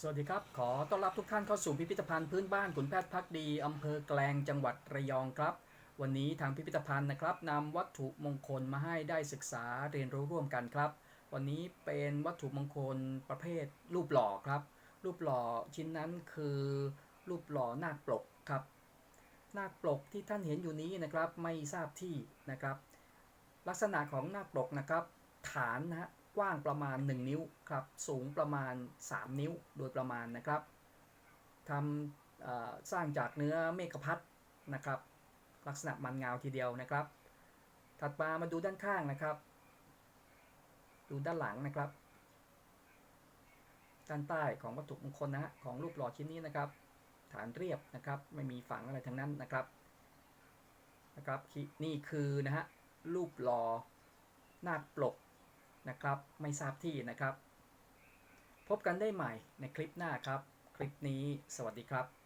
สวัสดีครับ ขอต้อนรับทุกท่านเข้าสู่พิพิธภัณฑ์พื้นบ้านขุนแพทย์พักดีอำเภอแกลงจังหวัดระยองครับ วันนี้ทางพิพิธภัณฑ์นะครับนำวัตถุมงคลมาให้ได้ศึกษาเรียนรู้ร่วมกันครับ วันนี้เป็นวัตถุมงคลประเภทรูปหล่อครับ รูปหล่อชิ้นนั้นคือรูปหล่อนาคปลกครับ นาคปลกที่ท่านเห็นอยู่นี้นะครับไม่ทราบที่นะครับ ลักษณะของนาคปลกนะครับ ฐานนะฮะ กว้างประมาณ 1 นิ้วครับสูงประมาณ 3 นิ้วโดยประมาณนะครับทำสร้างจากเนื้อเมฆพัดนะครับ ลักษณะมันเงาทีเดียวนะครับ ถัดมามาดูด้านข้างนะครับ ดูด้านหลังนะครับ ด้านใต้ของวัตถุมงคลนะฮะของรูปหล่อชิ้นนี้นะครับ ฐานเรียบนะครับไม่มีฝังอะไรทั้งนั้นนะครับนะครับนี่คือนะฮะรูปหล่อนาคปลก นะครับ ไม่ทราบที่นะครับ พบกันได้ใหม่ในคลิปหน้าครับ คลิปนี้สวัสดีครับ